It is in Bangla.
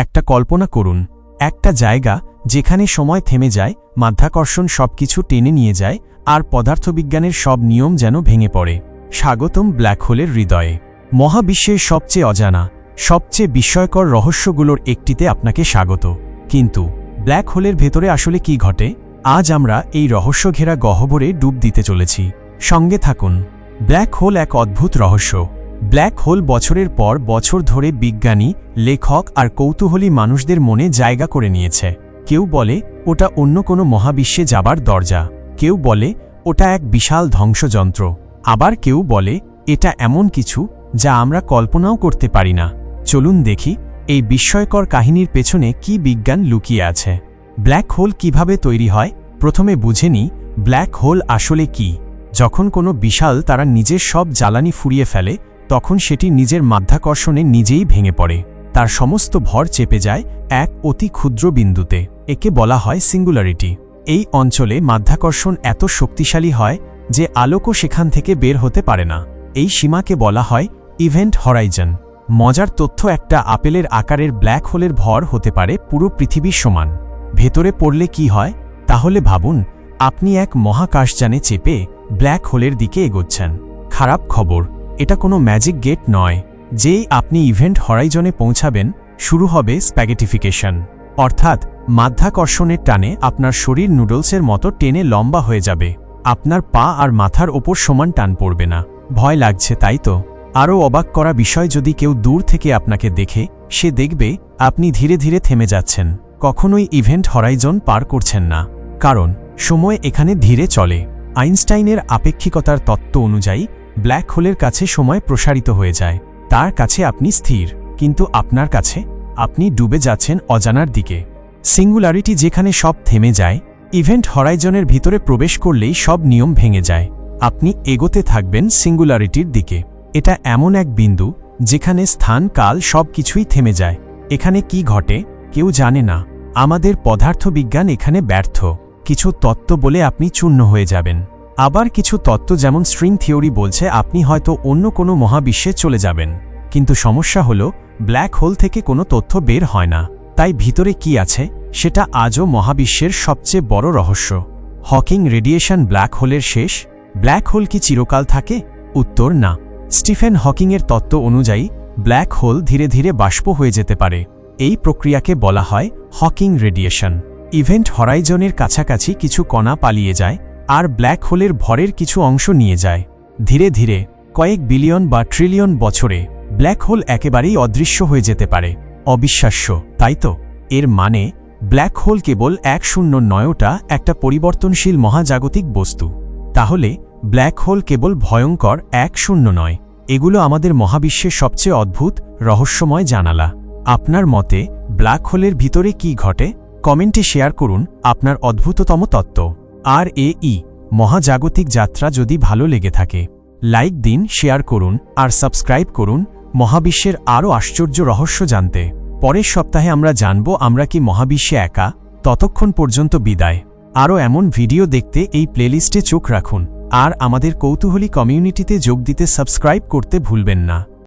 একটা কল্পনা করুন। একটা জায়গা যেখানে সময় থেমে যায়, মাধ্যাকর্ষণ সবকিছু টেনে নিয়ে যায়, আর পদার্থবিজ্ঞানের সব নিয়ম যেন ভেঙে পড়ে। স্বাগতম ব্ল্যাক হোলের হৃদয়ে। মহাবিশ্বের সবচেয়ে অজানা, সবচেয়ে বিস্ময়কর রহস্যগুলোর একটিতে আপনাকে স্বাগত। কিন্তু ব্ল্যাক হোলের ভেতরে আসলে কি ঘটে? আজ আমরা এই রহস্য ঘেরা গহ্বরে ডুব দিতে চলেছি। সঙ্গে থাকুন। ব্ল্যাক হোল এক অদ্ভুত রহস্য। ব্ল্যাক হোল বছরের পর বছর ধরে বিজ্ঞানী, লেখক আর কৌতূহলী মানুষদের মনে জায়গা করে নিয়েছে। কেউ বলে, ওটা অন্য কোনো মহাবিশ্বে যাবার দরজা। কেউ বলে, ওটা এক বিশাল ধ্বংসযন্ত্র। আবার কেউ বলে, এটা এমন কিছু যা আমরা কল্পনাও করতে পারি না। চলুন দেখি, এই বিস্ময়কর কাহিনীর পেছনে কি বিজ্ঞান লুকিয়ে আছে। ব্ল্যাক হোল কীভাবে তৈরি হয়? প্রথমে বুঝে নি ব্ল্যাক হোল আসলে কি। যখন কোনো বিশাল তারা নিজের সব জ্বালানি ফুরিয়ে ফেলে তখন সেটি নিজের মাধ্যাকর্ষণে নিজেই ভেঙে পড়ে। তার সমস্ত ভর চেপে যায় এক অতি ক্ষুদ্র বিন্দুতে, একে বলা হয় সিঙ্গুলারিটি এই অঞ্চলে মাধ্যাকর্ষণ এত শক্তিশালী হয় যে আলোকও সেখান থেকে বের হতে পারে না। এই সীমাকে বলা হয় ইভেন্ট হরাইজন মজার তথ্য একটা আপেলের আকারের ব্ল্যাক হোলের ভর হতে পারে পুরো পৃথিবীর সমান। ভেতরে পড়লে কি হয়? তাহলে ভাবুন, আপনি এক মহাকাশযানে চেপে ব্ল্যাক হোলের দিকে এগোচ্ছেন। খারাপ খবর এটা কোনো ম্যাজিক গেট নয়, যেই আপনি ইভেন্ট হরাইজনে পৌঁছাবেন, শুরু হবে স্প্যাগেটিফিকেশন অর্থাৎ, মাধ্যাকর্ষণের টানে আপনার শরীর নুডলসের মতো টেনে লম্বা হয়ে যাবে, আপনার পা আর মাথার ওপর সমান টান পড়বে না। ভয় লাগছে, তাই তো? আরও অবাক করা বিষয় যদি কেউ দূর থেকে আপনাকে দেখে, সে দেখবে, আপনি ধীরে ধীরে থেমে যাচ্ছেন। কখনোই ইভেন্ট হরাইজন পার করছেন না। কারণ, সময় এখানে ধীরে চলে। আইনস্টাইনের আপেক্ষিকতার তত্ত্ব অনুযায়ী ব্ল্যাক হোলের কাছে সময় প্রসারিত হয়ে যায়। তার কাছে আপনি স্থির, কিন্তু আপনার কাছে আপনি ডুবে যাচ্ছেন অজানার দিকে। সিঙ্গুলারিটি যেখানে সব থেমে যায়, ইভেন্ট হরাইজনের ভিতরে প্রবেশ করলেই সব নিয়ম ভেঙে যায়। আপনি এগোতে থাকবেন সিঙ্গুলারিটির দিকে। এটা এমন এক বিন্দু, যেখানে স্থান, কাল সব কিছুই থেমে যায়। এখানে কি ঘটে, কেউ জানে না। আমাদের পদার্থবিজ্ঞান এখানে ব্যর্থ। কিছু তত্ত্ব বলে আপনি চূর্ণ হয়ে যাবেন। আবার কিছু তত্ত্ব যেমন স্ট্রিং থিওরি বলছে, আপনি হয়তো অন্য কোনো মহাবিশ্বে চলে যাবেন। কিন্তু সমস্যা হল ব্ল্যাক হোল থেকে কোনো তথ্য বের হয় না। তাই ভিতরে কি আছে, সেটা আজও মহাবিশ্বের সবচেয়ে বড় রহস্য। হকিং রেডিয়েশন ব্ল্যাক হোলের শেষ ব্ল্যাক হোল কি চিরকাল থাকে? উত্তর না। স্টিফেন হকিংয়ের তত্ত্ব অনুযায়ী ব্ল্যাক হোল ধীরে ধীরে বাষ্প হয়ে যেতে পারে। এই প্রক্রিয়াকে বলা হয় হকিং রেডিয়েশন ইভেন্ট হরাইজনের কাছাকাছি কিছু কণা পালিয়ে যায় আর ব্ল্যাক হোলের ভরের কিছু অংশ নিয়ে যায়। ধীরে ধীরে, কয়েক বিলিয়ন বা ট্রিলিয়ন বছরে, ব্ল্যাক হোল একেবারেই অদৃশ্য হয়ে যেতে পারে। অবিশ্বাস্য, তাই তো? এর মানে ব্ল্যাক হোল কেবল এক শূন্য নয়টা একটা পরিবর্তনশীল মহাজাগতিক বস্তু। তাহলে, ব্ল্যাক হোল কেবল ভয়ঙ্কর এক শূন্য নয়। এগুলো আমাদের মহাবিশ্বের সবচেয়ে অদ্ভুত, রহস্যময় জানালা। আপনার মতে, ব্ল্যাক হোলের ভিতরে কি ঘটে? কমেন্টে শেয়ার করুন আপনার অদ্ভুততম তত্ত্ব। আর এ ই মহাজাগতিক যাত্রা যদি ভালো লেগে থাকে, লাইক দিন, শেয়ার করুন, আর সাবস্ক্রাইব করুন, মহাবিশ্বের আরও আশ্চর্য রহস্য জানতে। পরের সপ্তাহে আমরা জানব আমরা কি মহাবিশ্বে একা? ততক্ষণ পর্যন্ত বিদায়। আরও এমন ভিডিও দেখতে এই প্লেলিস্টে চোখ রাখুন। আর আমাদের কৌতূহলী কমিউনিটিতে যোগ দিতে সাবস্ক্রাইব করতে ভুলবেন না।